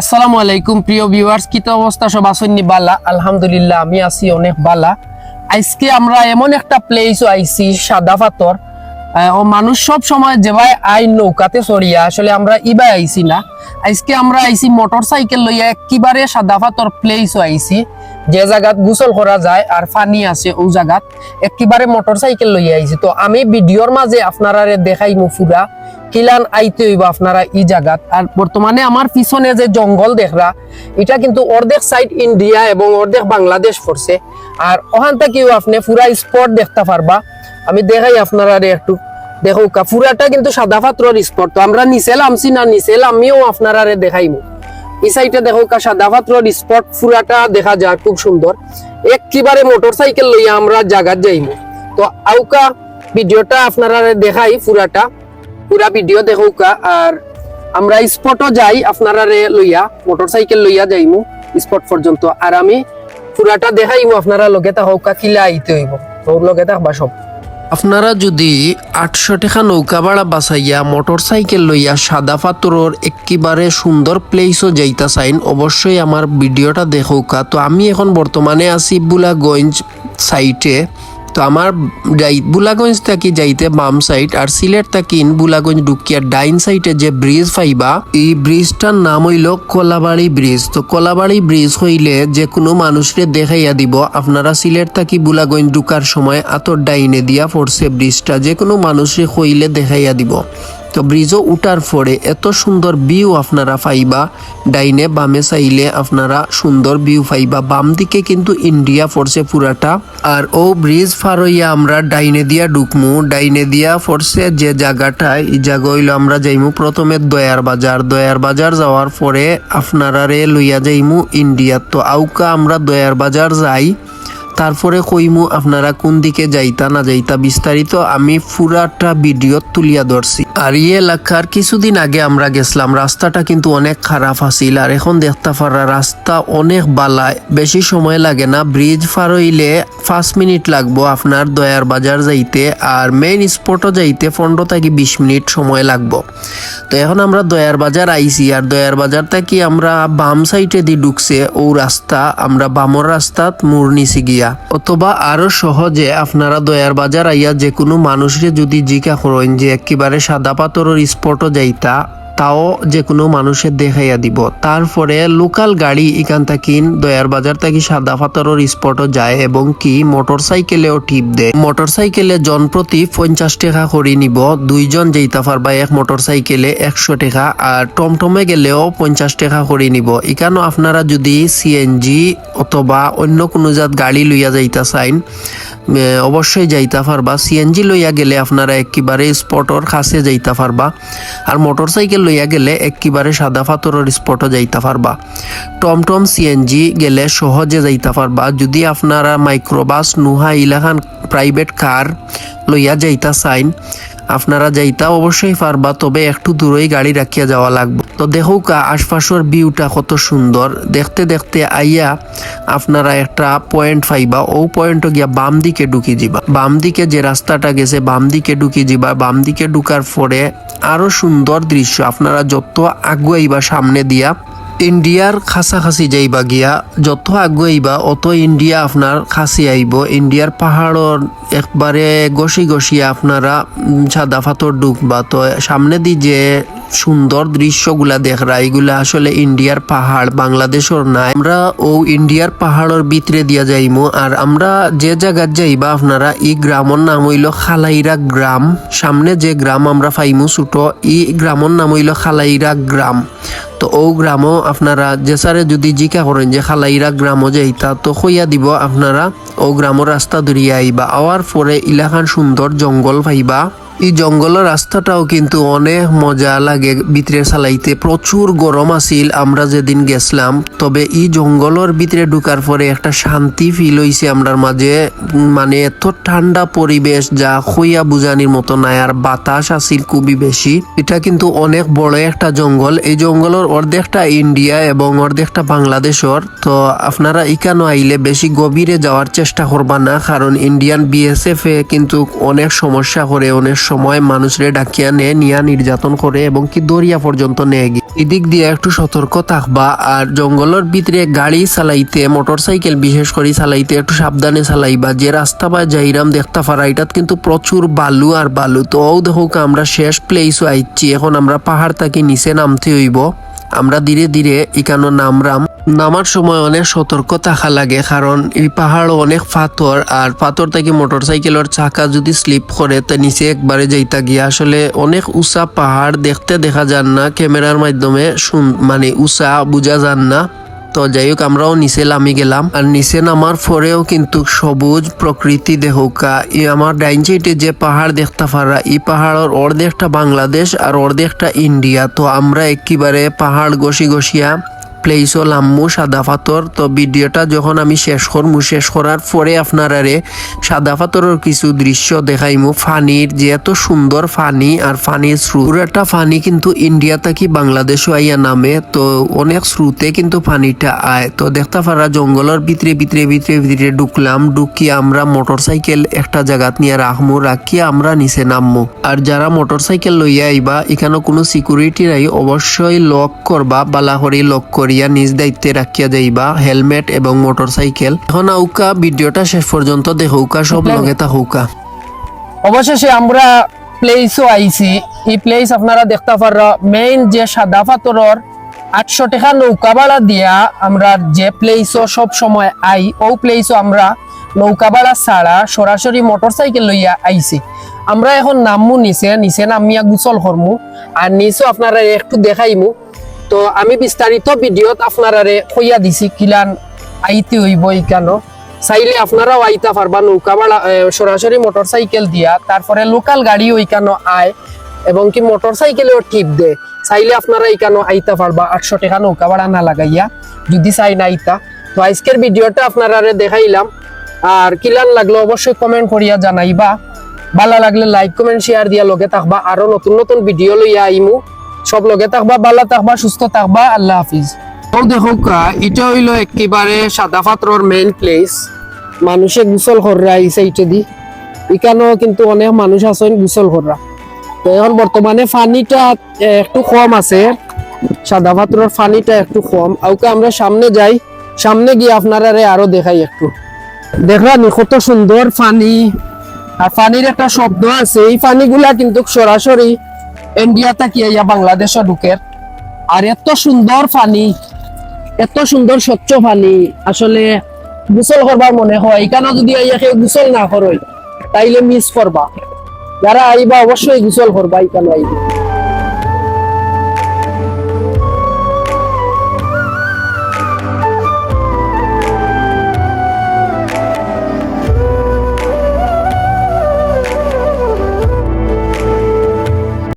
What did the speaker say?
আসসালামু আলাইকুম, প্রিয় ভিউয়ার্স কি অবস্থা? সব আসন্নি বালা? আলহামদুলিল্লাহ, আমি আছি অনেক বালা। আজকে আমরা এমন একটা প্লেসও আইছি, সাদা পাথর। ও মানুষ সব সময় যেভাবে আই নৌকাতে চড়িয়া, আসলে আমরা ইবাই আইছি না। আজকে আমরা আইছি মোটর সাইকেল লইয়া একেবারে সাদা পাথর প্লেসও আইছি। যে জায়গাত গোসল করা যায় আর পানি আছে, ও জায়গাত একেবারে মোটর সাইকেল লইয়া আইছি। তো আমি ভিডিওর মাঝে আপনারা দেখাইমু ফুরা কিলান আইতে হইব আপনারা ই জায়গাত। আর বর্তমানে আমার পিছনে যে জঙ্গল দেখরা, এটা কিন্তু অর্ধেক সাইড ইন্ডিয়া এবং অর্ধেক বাংলাদেশ পড়ছে। আর ওখান থেকেও আপনি পুরা স্পট দেখতে পারবা। আমি দেখাই আপনারা একটু। দেখো পুরাটা কিন্তু সাদা পাত্রর স্পট তো আমরা নিচে লামছি না, নিচে আমিও আপনারা দেখাইমু। এই সাইডে দেখো কা, সাদা পাত্রর স্পট পুরাটা দেখা যায় খুব সুন্দর। একেবারে মোটর সাইকেল লইয়া আমরা জায়গাত যাইমু। তো আউকা, ভিডিওটা আপনারা দেখাই পুরাটা। পুরা ভিডিও দেখুকা আর আমরা স্পটও যাই আপনারা লইয়া মোটর সাইকেল লইয়া যাইমু স্পট পর্যন্ত। আর আমি পুরাটা দেখাইমু, আপনারা লগে তাহকা কিলা আইতে হইব। তোর লগে থাকবা সব। আপনারা যদি আটশো টাকা নৌকা ভাড়া বাসাইয়া মোটর সাইকেল লইয়া সাদা পাথরের একেবারে সুন্দর প্লেসও যাইতা চাইন, অবশ্যই আমার ভিডিওটা দেখুকা। তো আমি এখন বর্তমানে আছি বুলাগঞ্জ সাইটে তো আমার বুলাগঞ্জ থাকি যাইতে বাম সাইড আর সিলেট থাকি বুলাগঞ্জ ঢুকিয়া ডাইন সাইডে যে ব্রিজ পাইবা, এই ব্রিজটার নাম হইল কলাবাড়ি ব্রিজ তো কলাবাড়ি ব্রিজ হইলে যে কোনো মানুষরে দেখাইয়া দিব, আপনারা সিলেট থাকি বুলাগঞ্জ ঢুকার সময় আতর ডাইনে দিয়া পড়ছে ব্রিজটা যে কোনো মানুষরে হইলে দেখাইয়া দিব। তো ব্রিজও উঠার পরে এত সুন্দর ভিউ আপনারা পাইবা, ডাইনে বামে চাইলে আপনারা সুন্দর ভিউ পাইবা। বাম দিকে কিন্তু ইন্ডিয়া পড়ছে পুরাটা। আর ও ব্রিজ পার হইয়া আমরা ডাইনে দিয়া ঢুকমু। ডাইনে দিয়া পড়ছে যে জায়গাটা, এই জায়গা হইল আমরা যাইমু প্রথমে দয়ার বাজার। দয়ার বাজার যাওয়ার পরে আপনারা রে লইয়া যাইমু ইন্ডিয়া তো আউকা আমরা দয়ার বাজার যাই। তারপরে কইমু, আপনারা কোন দিকে যাইতা না যাইতা, বিস্তারিত আমি পুরাটা ভিডিও তুলিয়া ধরছি। আর এই এলাকার কিছুদিন আগে আমরা গেছিলাম, রাস্তাটা কিন্তু অনেক খারাপ আছিল, আর এখন দেখতে পারা রাস্তা অনেক বালায় বেশি সময় লাগে না, ব্রিজ পার হইলে পাঁচ মিনিট লাগবো আপনার দয়ার বাজার যাইতে, আর মেইন স্পটও যাইতে পনেরো থেকে বিশ মিনিট সময় লাগবো। তো এখন আমরা দয়ার বাজার আইছি, আর দয়ার বাজার থেকে আমরা বাম সাইডে দিয়ে ঢুকছে ও রাস্তা, আমরা বামর রাস্তাত মোড় নিছি গিয়া। অথবা আরও সহজে আপনারা দয়ার বাজার আইয়া যে কোনো মানুষরে যদি জিকা করেন যে একেবারে সাদা পাথরের স্পটও যাইতা তাও যে কোনো মানুষের দেখাইয়া দিব। তারপরে লোকাল গাড়ি এখান থেকে দয়ার বাজার থেকে সাদা পাথরের স্পটও যায় এবং কি মোটর সাইকেলেও টিপ দেয়। মোটর সাইকেলে জন প্রতি পঞ্চাশ টাকা করে নিব, দুইজন যেইতা পারবা এক মোটর সাইকেলে একশো টাকা, আর টমটমে গেলেও পঞ্চাশ টাকা করে নিব। এখানেও আপনারা যদি সিএনজি অথবা অন্য কোনো জাত গাড়ি লইয়া যাইতা চাইন অবশ্যই যাইতা পারবা। সিএনজি লইয়া গেলে আপনারা একেবারে স্পটর কাছে যাইতা পারবা। আর মোটর সাইকেল লইয়া গেলে একেবারে সাদা পাথরের স্পটও যাইতা পারবা। টমটম সিএনজি গেলে সহজে যাইতা পারবা। যদি আপনারা মাইক্রোবাস নুহা ইলাখান প্রাইভেট কার লইয়া যাইতা চাইন আপনারা যাইতা অবশ্যই পারবা, তবে একটু দূরেই গাড়ি রাখিয়া যাওয়া লাগবে। তো দেখো কা আশপাশের ভিউটা কত সুন্দর। দেখতে দেখতে আইয়া আপনারা একটা পয়েন্ট পাইবা, ও পয়েন্ট গিয়া বাম দিকে ঢুকি যাবা বাম দিকে যে রাস্তাটা গেছে, বাম দিকে ঢুকি যাবা বাম দিকে ঢুকার পরে আরও সুন্দর দৃশ্য। আপনারা যত আগুয়াইবা সামনে দিয়া ইন্ডিয়ার কাছাকাছি যাইবা গিয়া, যত আগুয়াইবা অত ইন্ডিয়া আপনার খাসি আইব ইন্ডিয়ার পাহাড়র একবারে গসি গসিয়া আপনারা সাদা পাথর ঢুকবা তো সামনে দি যে সুন্দর দৃশ্যগুলা দেখরা এগুলা আসলে ইন্ডিয়ার পাহাড় বাংলাদেশের নাই। আমরা ও ইন্ডিয়ার পাহাড়ের ভিতরে দিয়া যাইমু। আর আমরা যে জায়গাত যাইবা আপনারা এই গ্রামের নাম হইল খালাইরা গ্রাম সামনে যে গ্রাম আমরা পাইমু, ছোট এই গ্রামের নাম হইল খালাইরা গ্রাম তো ও গ্রামও আপনারা যে সারে যদি জিকা করেন যে খালাইরা গ্রামও যাইতা তো হইয়া দিব আপনারা ও গ্রামের রাস্তা ধরিয়া আইবা। আওয়ার পরে ইলাখান সুন্দর জঙ্গল পাইবা। এই জঙ্গলের রাস্তাটাও কিন্তু অনেক মজা লাগে, ভিতরে চালাইতে। প্রচুর গরম আছিল, আমরা যেদিন গেছিলাম, তবে এই জঙ্গলের ভিতরে ঢুকার পরে একটা শান্তি ফিল হইছে আমরার মাঝে। মানে এত ঠান্ডা পরিবেশ, যা খইয়া বুঝানির মতো নাই, আর বাতাস আছিল খুবই বেশি। এটা কিন্তু অনেক বড় একটা জঙ্গল। এই জঙ্গলের অর্ধেকটা ইন্ডিয়া এবং অর্ধেকটা বাংলাদেশর। তো আপনারা এখানে আইলে বেশি গভীরে যাওয়ার চেষ্টা করবা না, কারণ ইন্ডিয়ান বিএসএফ এ কিন্তু অনেক সমস্যা করে, অনেক সময় মানুষরে ডাকিয়া নে, নিয়া নির্যাতন করে এবং কি দরিয়া পর্যন্ত নিয়ে এদিক দিয়ে একটু সতর্ক থাকবা আর জঙ্গলের ভিতরে গাড়ি চালাইতে, মোটরসাইকেল বিশেষ করে চালাইতে একটু সাবধানে চালাইবা। যে রাস্তা বা যাইরাম দেখতে পারা এটাত কিন্তু প্রচুর বালু আর বালু। তো ও দেখো আমরা শেষ প্লেসও আইছি এখন আমরা পাহাড় থেকে নিচে নামতে হইব। আমরা ধীরে ধীরে এখানে নামরাম। নামার সময় অনেক সতর্ক থাকা লাগে, কারণ এই পাহাড় অনেক পাথর, আর পাথর থেকে মোটরসাইকেলের চাকা যদি স্লিপ করে, তা নিচে একবারে যাইতা গিয়া। আসলে অনেক উঁচা পাহাড় দেখতে দেখা যান না, ক্যামেরার মাধ্যমে মানে উঁচা বোঝা যান না। তো যাই হোক, আমরাও নিচে নামি গেলাম, আর নিচে নামার পরেও কিন্তু সবুজ প্রকৃতি দেহকা। এই আমার ডাইন সাইডে যে পাহাড় দেখতে পারা, এই পাহাড়ের অর্ধেকটা বাংলাদেশ আর অর্ধেকটা ইন্ডিয়া। তো আমরা একেবারে পাহাড় গসি গসিয়া প্লেসও লাম্মু সাদা পাথর। তো ভিডিওটা যখন আমি শেষ করমু, শেষ করার পরে আপনারারে সাদা পাথরের কিছু দৃশ্য দেখাইমু। ফানির যে এত সুন্দর ফানি আর ফানির স্রোত পুরাটা ফানি কিন্তু ইন্ডিয়া থেকে বাংলাদেশও আইয়া নামে। তো অনেক স্রোতে কিন্তু পানিটা আয়। তো দেখতে পারা জঙ্গলের ভিতরে ভিতরে ভিতরে ভিতরে ঢুকলাম। ঢুকি আমরা মোটরসাইকেল একটা জায়গাত নিয়ে রাখমু, রাখিয়া আমরা নিচে নামমু। আর যারা মোটরসাইকেল লইয়া আইবা, এখানে কোনো সিকিউরিটি নাই। অবশ্যই লক করবা, বালাহরি লক করিয়া নিজ দায়িত্বে রাখিয়া যাইবা হেলমেট এবং মোটরসাইকেল। এখন আউকা ভিডিওটা শেষ পর্যন্ত দেখৌকা সব লগে থাকুকা অবশেষে আমরা প্লেসও আইছি। এই প্লেস আপনারা দেখতে পারা মেইন যে সাদা পাথরের আটশো টাকা নৌকা ভাড়া দিয়া আমরা যে প্লেসও সব সময় আই ও প্লেসও আমরা নৌকা ভাড়া ছাড়া সরাসরি মোটরসাইকেল লইয়া আইছি। আমরা এখন নামমু নিচে নিচে নামিয়া গুচল করমু। আর নিচেও আপনারা একটু দেখাইমু। তো আমি বিস্তারিত ভিডিওত আপনারারে কইয়া দিছি কিলান আইতে হইব ইকানো চাইলে আপনারাও আইতা পারবা নৌকা এ, সরাসরি মোটরসাইকেল দিয়া। তারপরে লোকাল গাড়ি ওইখানো আয় এবং কি মোটরসাইকেলেও টিপ দে। চাইলে আপনারা এইখানো আইতা পারবা আটশো টাকা নৌকা ভাড়া না লাগাইয়া যদি চাই না আইতা। তো আজকের ভিডিওটা আপনারা দেখাইলাম আর কিলান লাগল অবশ্যই কমেন্ট করিয়া জানাইবা। ভালো লাগলে লাইক কমেন্ট শেয়ার দিয়া লগে থাকবা। আরও নতুন নতুন ভিডিও লইয়া আইমু। সব লগে থাকবা, ভালো থাকবা, সুস্থ থাকবা, আল্লাহ হাফিজ। ও দেখো এটা হইল একেবারে সাদা পাত্রর মেইন প্লেস মানুষে গোসল কররা, এই সাইটে দি। এখানেও কিন্তু অনেক মানুষ আছেন গোসল কররা। তো এখন বর্তমানে পানিটা একটু কম আছে। সাদা পাত্রর পানিটা একটু কম। আউকে আমরা সামনে যাই। সামনে গিয়ে আপনারা আরও দেখাই একটু। দেখলাম কত সুন্দর পানি। আর পানির একটা শব্দ আছে। এই পানিগুলা কিন্তু সরাসরি ইন্ডিয়া থেকে ইয়া বাংলাদেশে ঢুকের আর এত সুন্দর পানি, এত সুন্দর স্বচ্ছ পানি, আসলে গোসল করবার মনে হয়। এখানে যদি ইয়াকে গোসল না তাইলে মিস করবা। যারা আইবা অবশ্যই গোসল করবা এখানে আইবা।